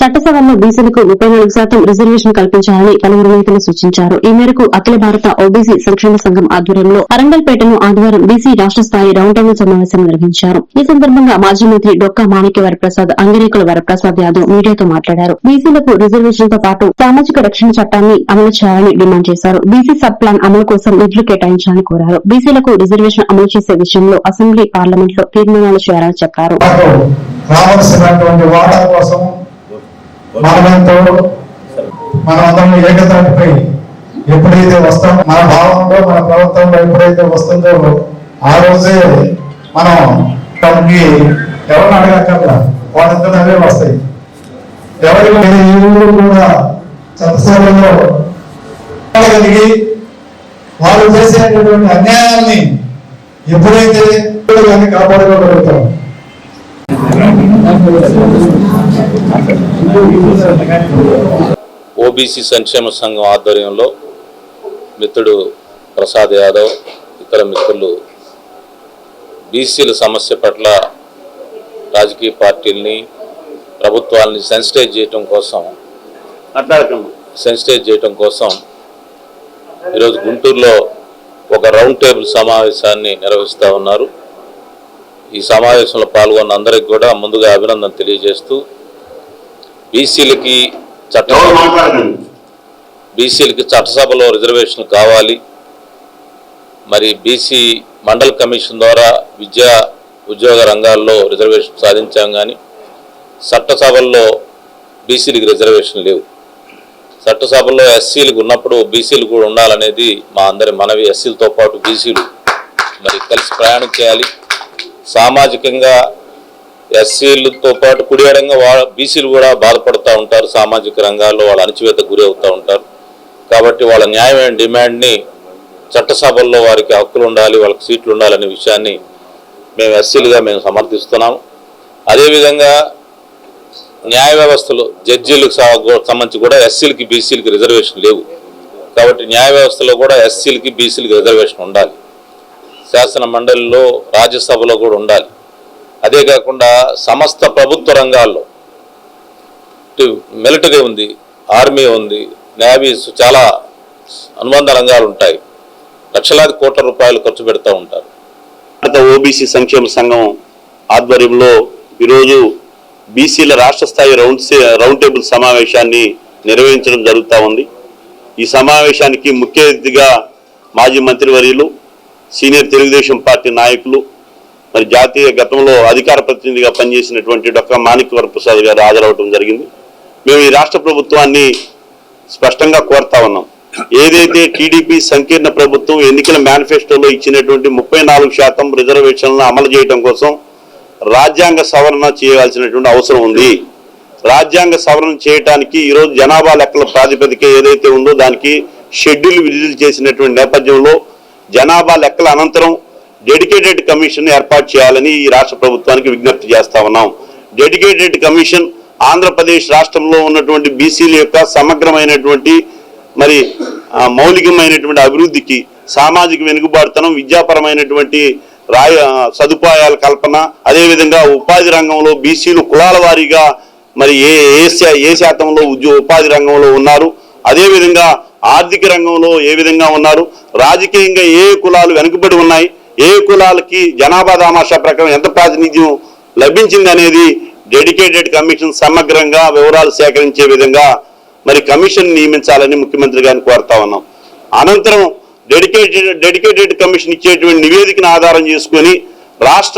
చట్టసభల్లో బీసీలకు ముప్పై నాలుగు శాతం రిజర్వేషన్ కల్పించాలని పలువురు నేతలు సూచించారు. ఈ మేరకు అఖిల భారత ఓబీసీ సంక్షేమ సంఘం ఆధ్వర్యంలో అరంగల్పేటను ఆదివారం బీసీ రాష్ట స్థాయి రౌండ్ టేబుల్ సమావేశం నిర్వహించారు. ఈ సందర్భంగా మాజీ మంత్రి డొక్కా మాణిక్య వరప్రసాద్ అంగరేకుల వరప్రసాద్ యాదవ్ మీడియాతో మాట్లాడారు. బీసీలకు రిజర్వేషన్తో పాటు సామాజిక రక్షణ చట్టాన్ని అమలు చేయాలని డిమాండ్ చేశారు. బీసీ సబ్ ప్లాన్ అమలు కోసం నిధులు కేటాయించాలని కోరారు. బీసీలకు రిజర్వేషన్ అమలు చేసే విషయంలో అసెంబ్లీ పార్లమెంట్లో తీర్మానాలు చేయాలని చెప్పారు. మనమెంతో మనమందరం ఏకతాటిపై ఎప్పుడైతే వస్తాం మన భావంలో మన ప్రభుత్వంలో ఎప్పుడైతే వస్తుందో ఆ రోజే మనం తమకి ఎవరిని అడగక్కర్లా? వాళ్ళంతా అవే వస్తాయి. ఎవరికి ఈ ఊరు కూడా చంద్రశాలలో కలిగి వాళ్ళు చేసేటటువంటి అన్యాయాన్ని ఎప్పుడైతే కానీ కాపాడుకోగలుగుతాం? ఓబీసీ సంక్షేమ సంఘం ఆధ్వర్యంలో మిత్రుడు ప్రసాద్ యాదవ్ ఇతర మిత్రులు బీసీల సమస్య పట్ల రాజకీయ పార్టీల్ని ప్రభుత్వాలని సెన్సిటైజ్ చేయటం కోసం సెన్సిటైజ్ చేయటం కోసం ఈరోజు గుంటూరులో ఒక రౌండ్ టేబుల్ సమావేశాన్ని నిర్వహిస్తూ ఉన్నారు. ఈ సమావేశంలో పాల్గొన్న అందరికి కూడా ముందుగా అభినందన తెలియజేస్తూ బీసీలకి చట్ట బీసీలకి చట్టసభలో రిజర్వేషన్ కావాలి. మరి బీసీ మండల కమిషన్ ద్వారా విద్యా ఉద్యోగ రంగాల్లో రిజర్వేషన్ సాధించాం కానీ చట్టసభల్లో బీసీలకి రిజర్వేషన్ లేవు. చట్టసభల్లో ఎస్సీలకు ఉన్నప్పుడు బీసీలు కూడా ఉండాలనేది మా అందరి మనవి. ఎస్సీలతో పాటు బీసీలు మరి కలిసి ప్రయాణం చేయాలి. సామాజికంగా ఎస్సీలతో పాటు కుడియడంగా వాళ్ళ బీసీలు కూడా బాధపడుతూ ఉంటారు సామాజిక రంగాల్లో వాళ్ళ అణచివేత గురి అవుతూ ఉంటారు. కాబట్టి వాళ్ళ న్యాయమైన డిమాండ్ని చట్టసభల్లో వారికి హక్కులు ఉండాలి వాళ్ళకి సీట్లు ఉండాలనే విషయాన్ని మేము ఎస్సీలుగా మేము సమర్థిస్తున్నాము. అదేవిధంగా న్యాయ వ్యవస్థలో జడ్జీలకు సంబంధించి కూడా ఎస్సీలకి బీసీలకి రిజర్వేషన్ లేవు. కాబట్టి న్యాయ వ్యవస్థలో కూడా ఎస్సీలకి బీసీలకి రిజర్వేషన్ ఉండాలి. శాసన మండలిలో రాజ్యసభలో కూడా ఉండాలి. అదే కాకుండా సమస్త ప్రభుత్వ రంగాల్లో. మిలిటరీ ఉంది ఆర్మీ ఉంది నేవీస్ చాలా అనుబంధ రంగాలు ఉంటాయి. లక్షలాది కోట్ల రూపాయలు ఖర్చు పెడతా ఉంటారు. భారత ఓబీసీ సంక్షేమ సంఘం ఆధ్వర్యంలో ఈరోజు బీసీల రాష్ట్ర స్థాయి రౌండ్ రౌండ్ టేబుల్ సమావేశాన్ని నిర్వహించడం జరుగుతూ ఉంది. ఈ సమావేశానికి ముఖ్య అతిథిగా మాజీ మంత్రివర్యులు సీనియర్ తెలుగుదేశం పార్టీ నాయకులు మరి జాతీయ గతంలో అధికార ప్రతినిధిగా పనిచేసినటువంటి డాక్టర్ మాణిక్య వరప్రసాద్ గారు హాజరవటం జరిగింది. మేము ఈ రాష్ట్ర ప్రభుత్వాన్ని స్పష్టంగా కోరుతా ఉన్నాం. ఏదైతే టీడీపీ సంకీర్ణ ప్రభుత్వం ఎన్నికల మేనిఫెస్టోలో ఇచ్చినటువంటి ముప్పై నాలుగు శాతం రిజర్వేషన్లను అమలు చేయడం కోసం రాజ్యాంగ సవరణ చేయవలసినటువంటి అవసరం ఉంది. రాజ్యాంగ సవరణ చేయడానికి ఈరోజు జనాభా లెక్కల ప్రాతిపదిక ఏదైతే ఉందో దానికి షెడ్యూల్ విడుదల చేసినటువంటి నేపథ్యంలో జనాభా లెక్కల అనంతరం డెడికేటెడ్ కమిషన్ ఏర్పాటు చేయాలని ఈ రాష్ట్ర ప్రభుత్వానికి విజ్ఞప్తి చేస్తా ఉన్నాం. డెడికేటెడ్ కమిషన్ ఆంధ్రప్రదేశ్ రాష్ట్రంలో ఉన్నటువంటి బీసీల యొక్క సమగ్రమైనటువంటి మరి మౌలికమైనటువంటి అభివృద్ధికి సామాజిక వెనుకబాటుతనం విద్యాపరమైనటువంటి రాయ సదుపాయాల కల్పన అదేవిధంగా ఉపాధి రంగంలో బీసీలు కులాల వారీగా మరి ఏ ఏ ఏ శాతంలో ఉద్యోగ ఉపాధి రంగంలో ఉన్నారు అదేవిధంగా ఆర్థిక రంగంలో ఏ విధంగా ఉన్నారు రాజకీయంగా ఏ కులాలు వెనుకబడి ఉన్నాయి ఏ కులాలకి జనాభా దామాషా ప్రకారం ఎంత ప్రాతినిధ్యం లభించింది అనేది డెడికేటెడ్ కమిషన్ సమగ్రంగా వివరాలు సేకరించే విధంగా మరి కమిషన్ నియమించాలని ముఖ్యమంత్రి గారిని కోరుతా ఉన్నాం. అనంతరం డెడికేటెడ్ డెడికేటెడ్ కమిషన్ ఇచ్చేటువంటి నివేదికను ఆధారం చేసుకొని రాష్ట్ర